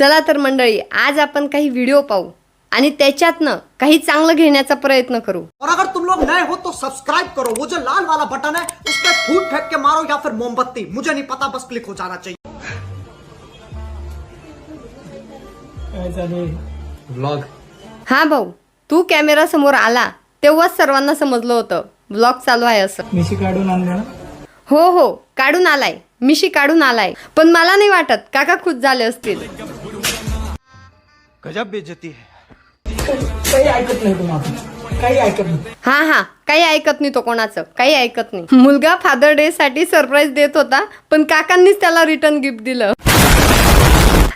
चला तर मंडळी आज आपण काही व्हिडिओ पाहू आणि त्याच्यातनं काही चांगलं घेण्याचा प्रयत्न करू. और अगर तुम लोग नए हो तो सब्सक्राइब करो। वो जो लाल वाला बटन है उस पर फूट फेंक के मारो या फिर मोमबत्ती। मुझे नहीं पता बस क्लिक हो जाना चाहिए। व्लॉग हा भाऊ तू कॅमेरा समोर आला तेव्हाच सर्वांना समजलं होतं ब्लॉग चालू आहे असं. मिशी काढून आणलं ना? हो हो काढून आलाय. मिशी काढून आलाय. पण मला नाही वाटत काका खुश झाले असतील. गजब बेइज्जती है। काही ऐकत नाही तुम्हाला काही ऐकत नाही. हा हा. काही ऐकत नाही तो कोणाचं. काही ऐकत नाही. मुलगा फादर डे साठी सरप्राईज देत होता पण काकांनीच त्याला रिटर्न गिफ्ट दिलं.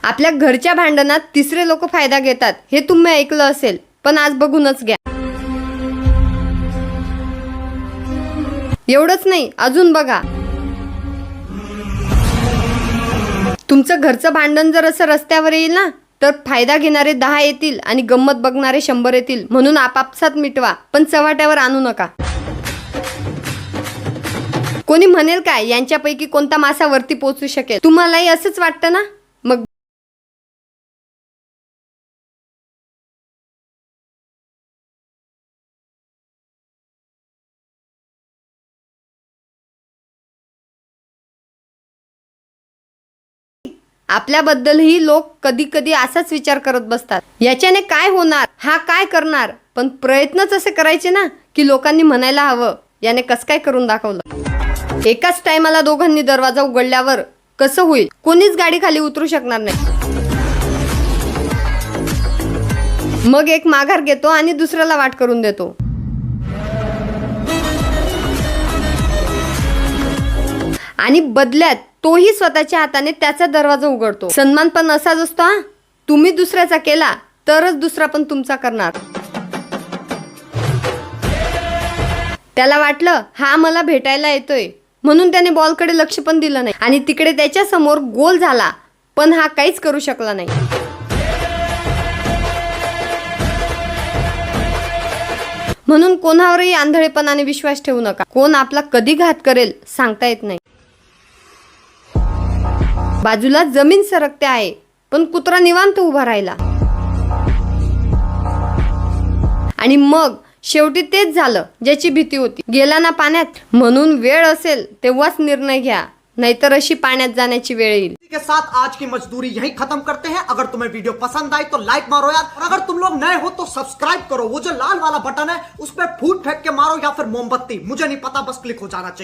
आपल्या घरच्या भांडणात तिसरे लोक फायदा घेतात हे तुम्ही ऐकलं असेल पण आज बघूनच घ्या. एवढंच नाही अजून बघा. तुमचं घरचं भांडण जर असं रस्त्यावर येईल ना तर फायदा घेणारे दहा येतील आणि गंमत बघणारे शंभर येतील. म्हणून आपापसात मिटवा पण चव्हाट्यावर आणू नका. कोणी म्हणेल काय? यांच्यापैकी कोणता मासा वरती पोहोचू शकेल? तुम्हालाही असंच वाटतं ना? आपल्याबद्दलही लोक कधी कधी असाच विचार करत बसतात. याच्याने काय होणार? हा काय करणार? पण प्रयत्नच असे करायचे ना की लोकांनी म्हणायला हवं. याने कस काय करून दाखवलं? एकाच टायमाला दोघांनी दरवाजा उघडल्यावर कसं होईल? कोणीच गाडी खाली उतरू शकणार नाही. मग एक माघार घेतो आणि दुसऱ्याला वाट करून देतो. आणि बदल्यात तोही स्वतःच्या हाताने त्याचा दरवाजा उघडतो. सन्मान पण असाच असतो हा. तुम्ही दुसऱ्याचा केला तरच दुसरा पण तुमचा करणार. त्याला वाटलं हा मला भेटायला येतोय. म्हणून त्याने बॉलकडे लक्ष पण दिलं नाही. आणि तिकडे त्याच्यासमोर गोल झाला पण हा काहीच करू शकला नाही. म्हणून कोणावरही आंधळेपणाने विश्वास ठेवू नका. कोण आपला कधी घात करेल सांगता येत नाही. बाजूला जमीन सरकते आहे पण कुत्रा निवांत उभा राहिला. आणि मग शेवटी तेच झालं ज्याची भीती होती. गेला ना पाण्यात म्हणून वेळ असेल तेव्हाच निर्णय घ्या नाहीतर अशी पाण्यात जाण्याची वेळ येईल. के साथ आज की मजदूरी यही खत्म करते हैं। अगर तुम्हें वीडियो पसंद आई तो लाइक मारो यार। और अगर तुम लोग नए हो तो सब्सक्राइब करो। वो जो लाल वाला बटन है उस पर फूट फेंक के मारो या फिर मोमबत्ती। मुझे नहीं पता बस क्लिक हो जाना चाहिए।